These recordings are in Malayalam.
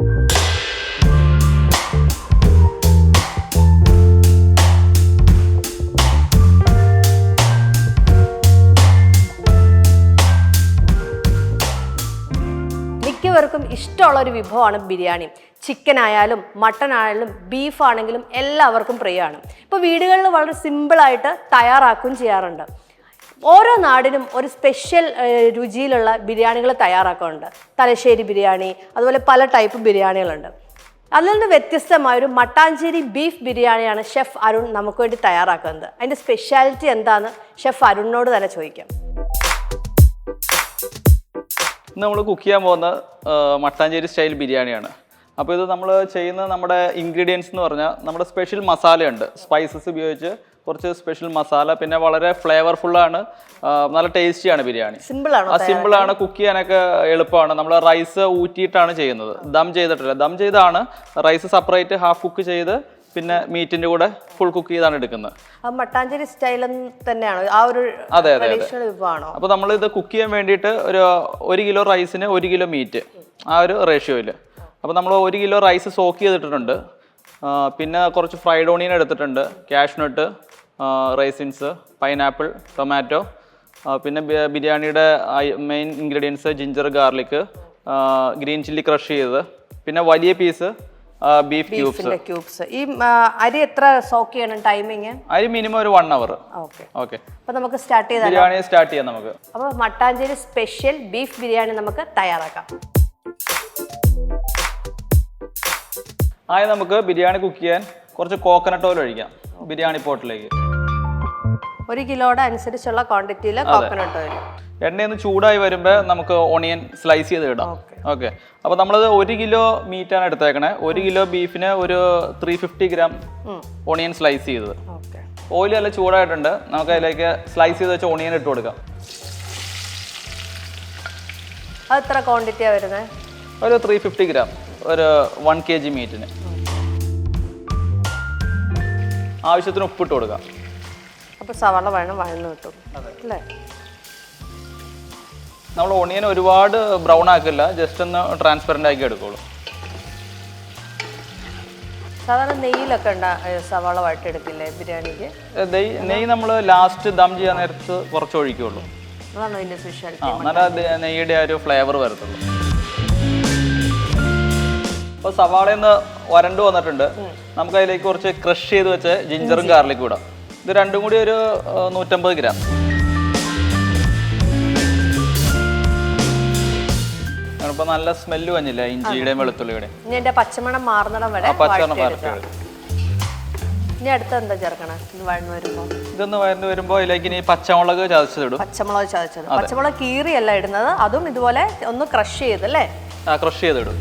മിക്കവർക്കും ഇഷ്ടമുള്ള ഒരു വിഭവമാണ് ബിരിയാണി. ചിക്കൻ ആയാലും മട്ടൺ ആയാലും ബീഫ് ആണെങ്കിലും എല്ലാവർക്കും പ്രിയമാണ്. ഇപ്പോൾ വീടുകളിൽ വളരെ സിമ്പിളായിട്ട് തയ്യാറാക്കുകയും ചെയ്യാറുണ്ട്. ഓരോ നാടിനും ഒരു സ്പെഷ്യൽ രുചിയിലുള്ള ബിരിയാണികൾ തയ്യാറാക്കാറുണ്ട്. തലശ്ശേരി ബിരിയാണി അതുപോലെ പല ടൈപ്പ് ബിരിയാണികളുണ്ട്. അതിൽ നിന്ന് വ്യത്യസ്തമായ ഒരു മട്ടാഞ്ചേരി ബീഫ് ബിരിയാണിയാണ് ഷെഫ് അരുൺ നമുക്ക് വേണ്ടി തയ്യാറാക്കുന്നത്. അതിന്റെ സ്പെഷ്യാലിറ്റി എന്താണെന്ന് ഷെഫ് അരുണിനോട് തന്നെ ചോദിക്കാം. നമ്മൾ കുക്ക് ചെയ്യാൻ പോകുന്ന മട്ടാഞ്ചേരി സ്റ്റൈൽ ബിരിയാണിയാണ്. അപ്പോൾ ഇത് നമ്മൾ ചെയ്യുന്ന നമ്മുടെ ഇൻഗ്രീഡിയൻസ് എന്ന് പറഞ്ഞാൽ നമ്മുടെ സ്പെഷ്യൽ മസാലയുണ്ട് സ്പൈസസ് ഉപയോഗിച്ച് കുറച്ച് സ്പെഷ്യൽ മസാല പിന്നെ വളരെ ഫ്ലേവർഫുള്ളാണ് നല്ല ടേസ്റ്റിയാണ് ബിരിയാണി. സിമ്പിളാണ് ആണ് കുക്ക് ചെയ്യാനൊക്കെ എളുപ്പമാണ്. നമ്മൾ റൈസ് ഊറ്റിയിട്ടാണ് ചെയ്യുന്നത്. ദം ചെയ്തിട്ടില്ല. ദം ചെയ്താണ് റൈസ് സെപ്പറേറ്റ് ഹാഫ് കുക്ക് ചെയ്ത് പിന്നെ മീറ്റിന്റെ കൂടെ ഫുൾ കുക്ക് ചെയ്താണ് എടുക്കുന്നത്. മട്ടാഞ്ചേരി സ്റ്റൈൽ തന്നെയാണ്? ആ ഒരു അതെ, അതെ. അപ്പോൾ നമ്മൾ ഇത് കുക്ക് ചെയ്യാൻ വേണ്ടിയിട്ട് ഒരു ഒരു കിലോ റൈസിന് ഒരു കിലോ മീറ്റ് ആ ഒരു റേഷ്യോയിൽ അപ്പോൾ നമ്മൾ ഒരു കിലോ റൈസ് സോക്ക് ചെയ്തിട്ടുണ്ട് പിന്നെ കുറച്ച് ഫ്രൈഡ് ഓണിയൻ എടുത്തിട്ടുണ്ട്. കാഷ്നട്ട് റൈസിൻസ് പൈനാപ്പിൾ ടൊമാറ്റോ പിന്നെ ബിരിയാണിയുടെ main ingredients ginger garlic green chilli crush ചെയ്തത്. പിന്നെ വലിയ പീസ് ബീഫ് ക്യൂബ്സ് ക്യൂബ്സ് ഈ അരി എത്ര സോക്ക് ചെയ്യണം ടൈമിങ് അരി മിനിമം ഒരു വൺ അവർ ഓക്കെ ഓക്കെ അപ്പൊ നമുക്ക് സ്റ്റാർട്ട് ചെയ്യാം ബിരിയാണി സ്റ്റാർട്ട് ചെയ്യാം നമുക്ക്. അപ്പൊ മട്ടാഞ്ചേരി സ്പെഷ്യൽ ബീഫ് ബിരിയാണി നമുക്ക് തയ്യാറാക്കാം. ആദ്യം നമുക്ക് ബിരിയാണി കുക്ക് ചെയ്യാൻ കുറച്ച് കോക്കനട്ട് ഓയിൽ ഒഴിക്കാം. ബിരിയാണി പോട്ടിലേക്ക്. ഒരു കിലോയുടെ അനുസരിച്ചുള്ള ക്വാണ്ടിറ്റിയിൽ കോക്കനട്ട് ഓയിൽ എണ്ണയൊന്ന് ചൂടായി വരുമ്പോൾ നമുക്ക് ഓണിയൻ സ്ലൈസ് ചെയ്ത് ഇടാം. ഓക്കെ. അപ്പോൾ നമ്മളത് ഒരു കിലോ മീറ്റാണ് എടുത്തേക്കണേ. ഒരു കിലോ ബീഫിന് ഒരു three fifty gram onion slice ചെയ്തത്. ഓയിൽ നല്ല ചൂടായിട്ടുണ്ട്. നമുക്ക് അതിലേക്ക് സ്ലൈസ് ചെയ്ത് വെച്ച ഓണിയൻ ഇട്ട് കൊടുക്കാം. അത് എത്ര ക്വാണ്ടിറ്റിയാണ് വരുന്നത് ഒരു ത്രീ ഫിഫ്റ്റി ഗ്രാം ഒരു വൺ കെ ജി മീറ്റിന് ആവശ്യത്തിന് ഉപ്പിട്ട് കൊടുക്കാം. അപ്പൊ സവാള വേണം വഴന്ന് കിട്ടും. അല്ലേ? നമ്മൾ ഓണിയൻ ഒരുപാട് ബ്രൗൺ ആക്കില്ല ജസ്റ്റ് ഒന്ന് ട്രാൻസ്പെറന്റ് ആക്കി എടുക്കുള്ളൂ. സാധാരണ നെയ്യിലൊക്കെ സവാള വഴട്ടെടുക്കില്ലേ ബിരിയാണിക്ക്? നെയ് നെയ്യ് നമ്മൾ ലാസ്റ്റ് ദം ചെയ്യാൻ നേരത്ത് കുറച്ച് ഒഴിക്കുള്ളൂ അതാണ് ഇതിന്റെ സ്പെഷ്യാലിറ്റി നല്ല നെയ്യുടെ ആ ഒരു ഫ്ലേവർ വരത്തുള്ളൂ. അപ്പോൾ സവാളയിൽ വരണ്ടു വന്നിട്ടുണ്ട്. നമുക്ക് അതിലേക്ക് കുറച്ച് ക്രഷ് ചെയ്ത് വെച്ച് ജിഞ്ചറും ഗാർലിക്കും ഇടാം. ഇത് രണ്ടും കൂടി ഒരു നൂറ്റമ്പത് ഗ്രാം. നല്ല സ്മെല്ല് വന്നില്ല ഇഞ്ചിയുടെയും വെളുത്തുള്ളിയുടെയും? ഇനി എന്റെ പച്ചമണം മാറുന്നിടം വരെ പച്ചമണം. ഇനി അടുത്ത എന്താ ചേർക്കണേ? വഴന്ന് വരുമ്പോ? ഇതൊന്ന് വരണ്ട് വരുമ്പോൾ അതിലേക്ക് ഇനി പച്ചമുളക് ചതച്ചതിടും. പച്ചമുളക് ചതച്ചത് പച്ചമുളക് കീറിയല്ല ഇടുന്നത്. അതും ഇതുപോലെ ഒന്ന് ക്രഷ് ചെയ്ത് അല്ലേ? ക്രഷ് ചെയ്തിടും.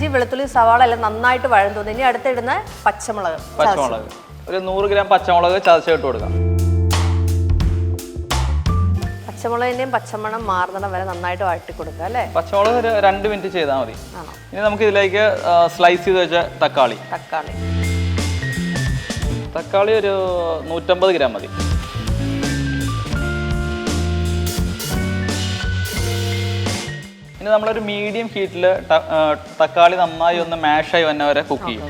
ഇഞ്ചി വെളുത്തുള്ളി സവാള എല്ലാം നന്നായിട്ട് വഴന്നു ഇനി അടുത്തിടുന്ന പച്ചമുളക് പച്ചമുളക്. ഒരു നൂറ് ഗ്രാം പച്ചമുളക് ചതച്ചിട്ട് കൊടുക്കാം. പച്ചമുളകിന്റെയും പച്ചമണം മാറുന്നിടം വരെ നന്നായിട്ട് വാട്ടി കൊടുക്കുക അല്ലേ? പച്ചമുളക് ഒരു രണ്ട് മിനിറ്റ് ചെയ്താൽ മതി. ഇനി നമുക്ക് ഇതിലേക്ക് സ്ലൈസ് ചെയ്ത് വെച്ച തക്കാളി. തക്കാളി. തക്കാളി ഒരു നൂറ്റമ്പത് ഗ്രാം മതി. ഇനി നമ്മളൊരു മീഡിയം ഹീറ്റിൽ തക്കാളി നന്നായി ഒന്ന് മാഷായി വന്നവരെ കുക്ക് ചെയ്യും.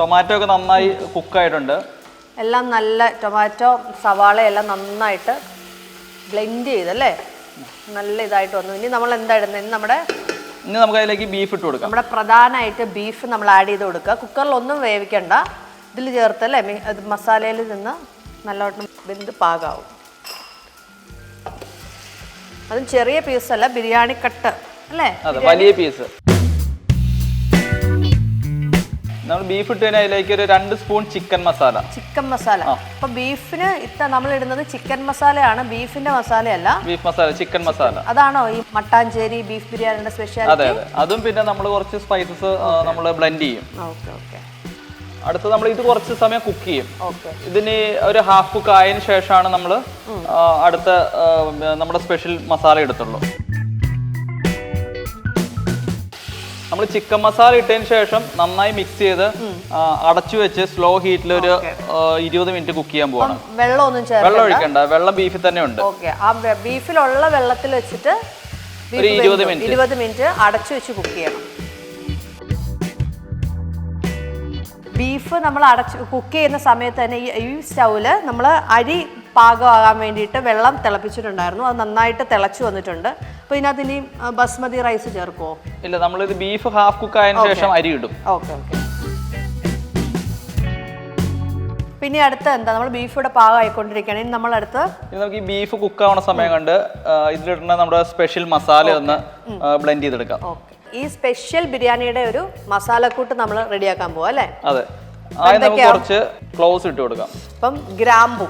ടൊമാറ്റോ ഒക്കെ നന്നായി കുക്കായിട്ടുണ്ട് എല്ലാം നല്ല ടൊമാറ്റോ സവാള എല്ലാം നന്നായിട്ട് ബ്ലെൻഡ് ചെയ്തല്ലേ നല്ല ഇതായിട്ട് വന്നു. ഇനി നമ്മൾ എന്താ ഇടുന്നത്? ഇനി നമ്മുടെ ഇനി നമുക്ക് അതിലേക്ക് ബീഫ് ഇട്ട് കൊടുക്കാം. നമ്മുടെ പ്രധാനമായിട്ട് ബീഫ് നമ്മൾ ആഡ് ചെയ്ത് കൊടുക്കുക. കുക്കറിൽ ഒന്നും വേവിക്കണ്ട. ഇതിൽ ചേർത്തല്ലേ ഇത് മസാലയിൽ നിന്ന് നല്ലോണം വെന്ത് പാകാവും. അതും ചെറിയ പീസ് അല്ല ബിരിയാണി കട്ട് അല്ലേ? വലിയ പീസ് നമ്മൾ ബീഫ് ഇട്ട് അതിലേക്ക് ഒരു രണ്ട് spoon chicken masala chicken masala അപ്പൊ ബീഫിന് ഇത്ത നമ്മൾ ഇടുന്നത് ചിക്കൻ മസാലയാണ് ബീഫിന്റെ മസാലയല്ല ബീഫ് മസാല ചിക്കൻ മസാല അതാണോ ഈ മട്ടാഞ്ചേരി ബീഫ് ബിരിയാണിയുടെ സ്പെഷ്യാലിറ്റി അതെ അതെ. അതും പിന്നെ നമ്മൾ കുറച്ച് സ്പൈസസ് നമ്മൾ ബ്ലെൻഡ് ചെയ്യും. Okay okay. അടുത്ത് നമ്മൾ ഇത് കുറച്ച് സമയം കുക്ക് ചെയ്യും. ഇതിന് ഒരു ഹാഫ് കുക്ക് ആയതിനു ശേഷമാണ് നമ്മൾ അടുത്ത നമ്മുടെ സ്പെഷ്യൽ മസാല എടുത്തുള്ളൂ. നമ്മൾ ചിക്കൻ മസാല ഇട്ടതിന് ശേഷം നന്നായി മിക്സ് ചെയ്ത് അടച്ചു വെച്ച് സ്ലോ ഹീറ്റിൽ ഒരു ഇരുപത് മിനിറ്റ് കുക്ക് ചെയ്യാൻ പോവാണ്. വെള്ളമൊന്നും വെള്ളം ഒഴിക്കണ്ട. വെള്ളം ബീഫിൽ തന്നെ ഉണ്ട്. ബീഫിലുള്ള വെള്ളത്തിൽ വെച്ചിട്ട് ഒരു ഇരുപത്. മിനിറ്റ്. ഇരുപത് മിനിറ്റ് അടച്ചു വെച്ച് കുക്ക് ചെയ്യണം. ബീഫ് നമ്മൾ അടച്ച് കുക്ക് ചെയ്യുന്ന സമയത്ത് തന്നെ ഈ ഈ സ്റ്റൗവിൽ നമ്മൾ അരി പാകമാകാൻ വേണ്ടിയിട്ട് വെള്ളം തിളപ്പിച്ചിട്ടുണ്ടായിരുന്നു. അത് നന്നായിട്ട് തിളച്ചു വന്നിട്ടുണ്ട്. അപ്പോൾ ഇതിനകത്ത് ഇനി ബസ്മതി റൈസ് ചേർക്കുമോ ഇല്ല നമ്മളിത് ബീഫ് ഹാഫ് കുക്ക് ആയതിന് ശേഷം അരി ഇടും. Okay okay. പിന്നെ അടുത്ത എന്താ? നമ്മൾ ബീഫ് ഇവിടെ പാകമായിക്കൊണ്ടിരിക്കുകയാണ്. ഇനി നമ്മളടുത്ത് ഇനി നമുക്ക് ഈ ബീഫ് കുക്ക് ആവുന്ന സമയം കണ്ട് ഇതിലിടുന്ന നമ്മുടെ സ്പെഷ്യൽ മസാല ഒന്ന് ബ്ലെൻഡ് ചെയ്തെടുക്കാം. ഓക്കെ. ഈ സ്പെഷ്യൽ ബിരിയാണിയുടെ ഒരു മസാലക്കൂട്ട് നമ്മൾ റെഡിയാക്കാൻ പോവാം അല്ലേ? അതെ. ആദ്യം നമുക്ക് കുറച്ച് ക്ലോസ് ഇട്ട് കൊടുക്കാം. ഇപ്പം ഗ്രാമ്പു.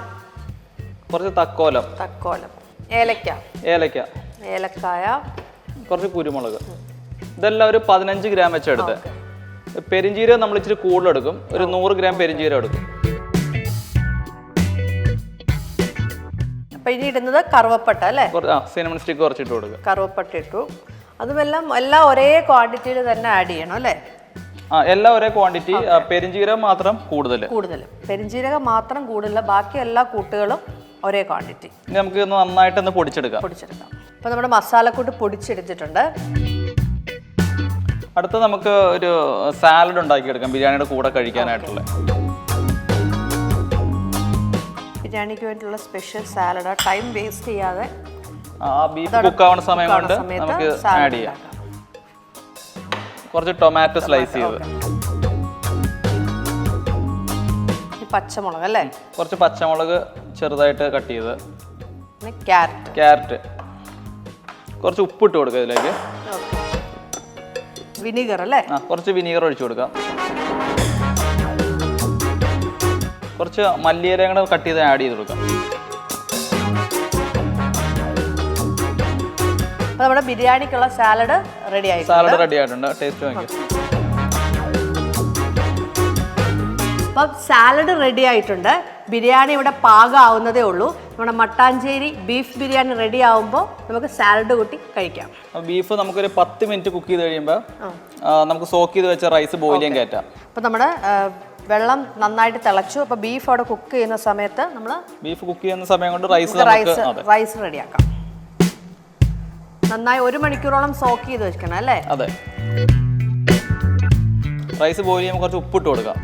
കുറച്ച് തക്കോലം. തക്കോലം. ഏലക്ക. ഏലക്ക. ഏലക്കായ. കുറച്ച് കുരുമുളക്. ഇതെല്ലാം ഒരു പതിനഞ്ച് ഗ്രാം വെച്ച് എടുത്ത്. പെരിഞ്ചീരകം നമ്മൾ ഇച്ചിരി കൂടുതൽ എടുക്കും. ഒരു നൂറ് ഗ്രാം പെരിഞ്ചീരകം എടുക്കും. അപ്പം ഇനി ഇടുന്നത് കറുവപ്പട്ട അല്ലേ? കുറച്ച് ആ സിനമൺ സ്റ്റിക്ക് കുറച്ചിട്ട് കൊടുക്കുക. കറുവപ്പട്ട ഇട്ടു. അതുമെല്ലാം എല്ലാം ഒരേ ക്വാണ്ടിറ്റിയിൽ തന്നെ ആഡ് ചെയ്യണം അല്ലേ? ആ എല്ലാം ഒരേ ക്വാണ്ടിറ്റി പെരിഞ്ജീരകം മാത്രം കൂടുതൽ കൂടുതൽ പെരിഞ്ജീരകം മാത്രം കൂടുതൽ ബാക്കി എല്ലാ കൂട്ടുകളും ഒരേ ക്വാണ്ടിറ്റി നമുക്ക് ഒന്ന് പൊടിച്ചെടുക്കാം. പൊടിച്ചെടുക്കാം. അപ്പോൾ നമ്മുടെ മസാലക്കൂട്ട് പൊടിച്ചെടുത്തിട്ടുണ്ട്. അടുത്ത നമുക്ക് ഒരു സാലഡ് ഉണ്ടാക്കിയെടുക്കാം ബിരിയാണിയുടെ കൂടെ കഴിക്കാനായിട്ടുള്ള. ബിരിയാണിക്ക് വേണ്ടിയിട്ടുള്ള സ്പെഷ്യൽ സാലഡ് ടൈം വേസ്റ്റ് ചെയ്യാതെ ആ ബീഫ് കുക്ക് ആവുന്ന സമയം കൊണ്ട് നമുക്ക് ആഡ് ചെയ്യാം. കുറച്ച് ടൊമാറ്റോ സ്ലൈസ് ചെയ്ത്. പച്ചമുളക് അല്ലേ? കുറച്ച് പച്ചമുളക് ചെറുതായിട്ട് കട്ട് ചെയ്ത്. ക്യാരറ്റ്. ക്യാരറ്റ്. കുറച്ച് ഉപ്പിട്ട് കൊടുക്കുക ഇതിലേക്ക്. വിനീഗർ അല്ലേ? ആ കുറച്ച് വിനീഗർ ഒഴിച്ചു കൊടുക്കാം. കുറച്ച് മല്ലിയിലയും കൂടെ കട്ട് ചെയ്ത് ആഡ് ചെയ്ത് കൊടുക്കാം. അപ്പോൾ നമ്മുടെ ബിരിയാണിക്കുള്ള സാലഡ് റെഡി ആയി സാലഡ് റെഡി ആയിട്ടുണ്ട്. ടേസ്റ്റ് നോക്കി അപ്പം സാലഡ് റെഡി ആയിട്ടുണ്ട്. ബിരിയാണി ഇവിടെ പാകമാവുന്നതേ ഉള്ളൂ. നമ്മുടെ മട്ടാഞ്ചേരി ബീഫ് ബിരിയാണി റെഡി ആവുമ്പോൾ നമുക്ക് സാലഡ് കൂട്ടി കഴിക്കാം. ബീഫ് നമുക്കൊരു പത്ത് മിനിറ്റ് കുക്ക് ചെയ്ത് കഴിയുമ്പോൾ നമുക്ക് സോക്ക് ചെയ്ത് വെച്ച റൈസ് ബോയിൽ ചെയ്യാൻ കയറ്റാം. അപ്പം നമ്മുടെ വെള്ളം നന്നായിട്ട് തിളച്ചു. അപ്പോൾ ബീഫ് അവിടെ കുക്ക് ചെയ്യുന്ന സമയത്ത് നമ്മൾ ബീഫ് കുക്ക് ചെയ്യുന്ന സമയം കൊണ്ട് റൈസ് റൈസ് റൈസ് റെഡിയാക്കാം നന്നായി ഒരു മണിക്കൂറോളം സോക്ക് ചെയ്ത് വെക്കണം അല്ലേ? അതെ. റൈസ് ബോയിൽ ചെയ്യുമ്പോൾ കുറച്ച് ഉപ്പിട്ട് കൊടുക്കാം.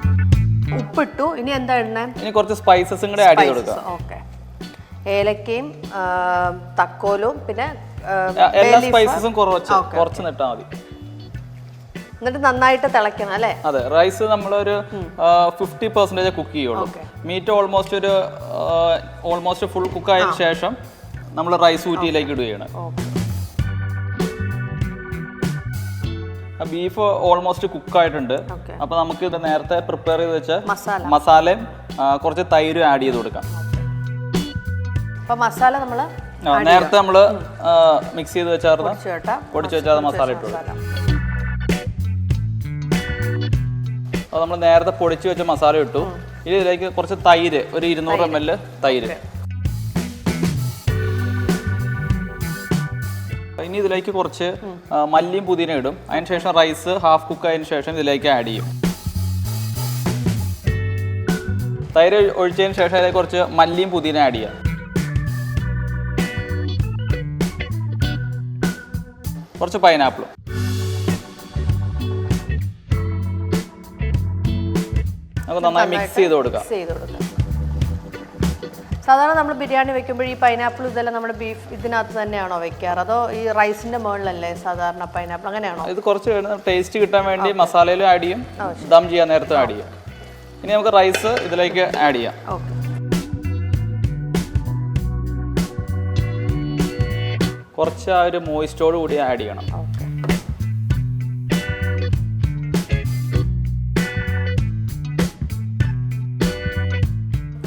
ഉപ്പിട്ടു. ഇനി എന്താ ഇടണേ ഇനി കുറച്ച് സ്പൈസസും കൂടെ ആഡ് ചെയ്ത് കൊടുക്കാം. ഓക്കെ ഏലക്കയും തക്കോലും പിന്നെ എല്ലാ സ്പൈസസും കുറച്ച് കുറച്ച് നിട്ടാൽ മതി. എന്നിട്ട് നന്നായിട്ട് തിളയ്ക്കണം അല്ലേ? അതെ റൈസ് നമ്മളൊരു ഫിഫ്റ്റി പെർസെന്റേജ് കുക്ക് ചെയ്യുള്ളൂ. മീറ്റ് ഓൾമോസ്റ്റ് ഒരു ഓൾമോസ്റ്റ് ഫുൾ കുക്ക് ആയതിനു ശേഷം നമ്മൾ റൈസ് ഊറ്റിയിലേക്ക് ഇടുകയാണ്. ഓക്കെ ബീഫ് ഓൾമോസ്റ്റ് കുക്ക് ആയിട്ടുണ്ട്. Okay. അപ്പൊ നമുക്ക് ഇത് നേരത്തെ പ്രിപ്പയർ ചെയ്ത് വെച്ച മസാലയും കുറച്ച് തൈരും ആഡ് ചെയ്ത് കൊടുക്കാം. അപ്പൊ മസാല നമ്മൾ നേരത്തെ നമ്മൾ മിക്സ് ചെയ്ത് വെച്ചായിരുന്നു പൊടിച്ചു പൊടിച്ച് വെച്ചാൽ മസാല ഇട്ടു കൊടുക്കാം. അപ്പോൾ നമ്മൾ നേരത്തെ പൊടിച്ച് വെച്ച മസാല ഇട്ടു. ഇനി ഇതിലേക്ക് കുറച്ച് തൈര് ഒരു ഇരുന്നൂറ് എം എൽ തൈര്. ഇനി ഇതിലേക്ക് കുറച്ച് മല്ലിയും പുതിന ഇടും. അതിന് ശേഷം റൈസ് ഹാഫ് കുക്ക് ആയതിനു ശേഷം ഇതിലേക്ക് ആഡ് ചെയ്യും. തൈര് ഒഴി- ഒഴിച്ചതിന് ശേഷം അതിലേക്ക് കുറച്ച് മല്ലിയും പുതിന ആഡ് ചെയ്യാം. കുറച്ച് പൈനാപ്പിളും നമുക്ക് നന്നായി മിക്സ് ചെയ്ത് കൊടുക്കാം. സാധാരണ നമ്മൾ ബിരിയാണി വെക്കുമ്പോൾ ഈ പൈനാപ്പിൾ ഇതെല്ലാം നമ്മുടെ ബീഫ് ഇതിനകത്ത് തന്നെയാണോ വെക്കാറ്? അതോ ഈ റൈസിന്റെ മുകളിലല്ലേ സാധാരണ പൈനാപ്പിൾ അങ്ങനെയാണോ? ഇത് കുറച്ച് ടേസ്റ്റ് കിട്ടാൻ വേണ്ടി മസാലയിലും ആഡ് ചെയ്യും. ദം ചെയ്യാൻ നേരത്തെ ആഡ് ചെയ്യാം. ഇനി നമുക്ക് റൈസ് ഇതിലേക്ക് ആഡ് ചെയ്യാം. ഓക്കെ. കുറച്ച് ആ ഒരു മോയിസ്റ്റോട് കൂടി ആഡ് ചെയ്യണം.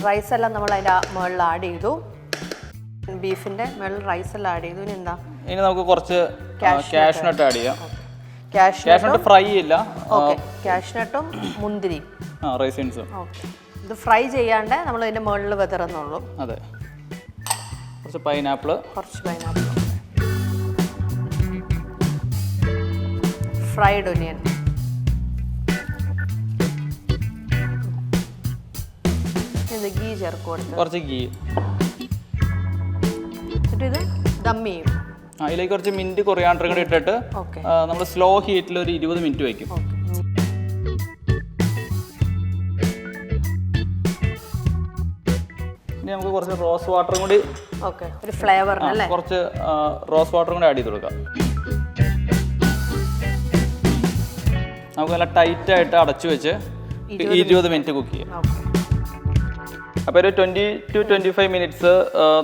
റൈസ് എല്ലാം നമ്മൾ അതിന്റെ മുകളിൽ ആഡ് ചെയ്തു. ബീഫിന്റെ മുകളിൽ റൈസ് എല്ലാം ആഡ് ചെയ്തു. ഇനി എന്താ? ഇനി നമുക്ക് കുറച്ച് ക്യാഷ്നട്ട് ആഡ് ചെയ്യാം. ക്യാഷ് ക്യാഷ്നട്ട് ഫ്രൈ ഇല്ല. ഓക്കെ. ആ റൈസിൻസും ഓക്കെ. ഇത് ഫ്രൈ ചെയ്യാണ്ട് നമ്മൾ ഇതിന്റെ മുകളിൽ വെതറുന്നുള്ളൂ. അതെ. കുറച്ച് പൈനാപ്പിൾ കുറച്ച് പൈനാപ്പിൾ ഫ്രൈഡ് ഒനിയൻ ഇത് ഗീ ചേർക്കും കൊടുത്ത്. കുറച്ച് ഗീ. എന്നിട്ട് ഇത് ദം ചെയ്യും. അതിലേക്ക് കുറച്ച് മിന്റ് കൊറിയാണ്ടർ കൂടി ഇട്ടിട്ട് നമ്മൾ സ്ലോ ഹീറ്റിൽ ഒരു ഇരുപത് മിനിറ്റ് വയ്ക്കും ഇനി നമുക്ക് കുറച്ച് റോസ് വാട്ടറും കൂടി ഓക്കെ. ഒരു ഫ്ലേവർ അല്ലേ? കുറച്ച് റോസ് വാട്ടറും കൂടി ആഡ് ചെയ്ത് കൊടുക്കാം. നമുക്ക് നല്ല ടൈറ്റ് ആയിട്ട് അടച്ചു വെച്ച് ഇരുപത് മിനിറ്റ് കുക്ക് ചെയ്യാം. ഓക്കെ. അപ്പോൾ ഒരു twenty two twenty five minutes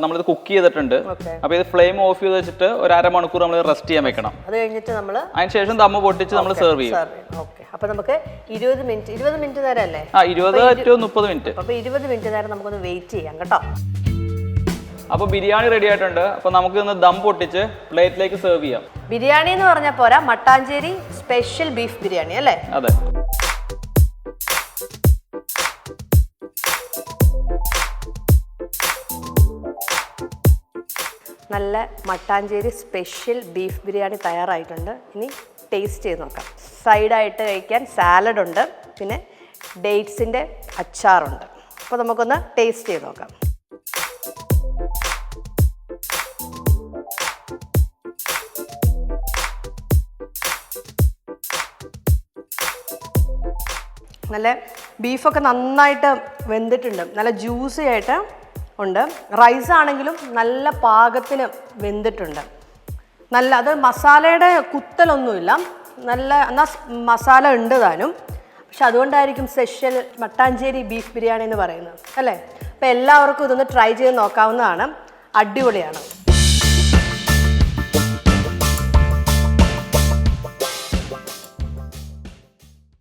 നമ്മളിത് കുക്ക് ചെയ്തിട്ടുണ്ട്. അപ്പൊ അപ്പോൾ ഇത് ഫ്ലെയിം ഓഫ് ചെയ്ത് വെച്ചിട്ട് ഒരു അരമണിക്കൂർ നമ്മൾ റെസ്റ്റ് ചെയ്യാൻ വെക്കണം. അത് കഴിഞ്ഞിട്ട് നമ്മൾ അതിന് ശേഷം ദമ്മ പൊട്ടിച്ച് നമ്മൾ സെർവ് ചെയ്യും. അപ്പൊ ഓക്കെ അപ്പോൾ നമുക്ക് ഇരുപത് മിനിറ്റ് ഇരുപത് മിനിറ്റ് നേരം അല്ലേ ആ ഇരുപത് ടു മുപ്പത് മിനിറ്റ് അപ്പോൾ ഇരുപത് മിനിറ്റ് നേരം നമുക്കൊന്ന് വെയിറ്റ് ചെയ്യാം കേട്ടോ. അപ്പോൾ ബിരിയാണി റെഡി ആയിട്ടുണ്ട്. അപ്പോൾ നമുക്ക് ഇന്ന് ദം പൊട്ടിച്ച് പ്ലേറ്റിലേക്ക് സെർവ് ചെയ്യാം. ബിരിയാണി എന്ന് പറഞ്ഞാൽ പോരാ മട്ടാഞ്ചേരി സ്പെഷ്യൽ ബീഫ് ബിരിയാണി അല്ലേ? അതെ. നല്ല മട്ടാഞ്ചേരി സ്പെഷ്യൽ ബീഫ് ബിരിയാണി തയ്യാറായിട്ടുണ്ട്. ഇനി ടേസ്റ്റ് ചെയ്ത് നോക്കാം. സൈഡായിട്ട് കഴിക്കാൻ സാലഡ് ഉണ്ട്. പിന്നെ ഡേറ്റ്സിന്റെ അച്ചാറുണ്ട്. അപ്പോൾ നമുക്കൊന്ന് ടേസ്റ്റ് ചെയ്ത് നോക്കാം. നല്ല ബീഫൊക്കെ നന്നായിട്ട് വെന്തിട്ടുണ്ട്. നല്ല ജ്യൂസി ആയിട്ട് ഉണ്ട്. റൈസ് ആണെങ്കിലും നല്ല പാകത്തിന് വെന്തിട്ടുണ്ട്. നല്ല അത് മസാലയുടെ കുത്തലൊന്നുമില്ല. നല്ല എന്നാൽ മസാല ഉണ്ട് താനും. പക്ഷെ അതുകൊണ്ടായിരിക്കും സ്പെഷ്യൽ മട്ടാഞ്ചേരി ബീഫ് ബിരിയാണി എന്ന് പറയുന്നത്. അല്ലേ? അപ്പോൾ എല്ലാവർക്കും ഇതൊന്ന് ട്രൈ ചെയ്ത് നോക്കാവുന്നതാണ്. അടിപൊളിയാണ്.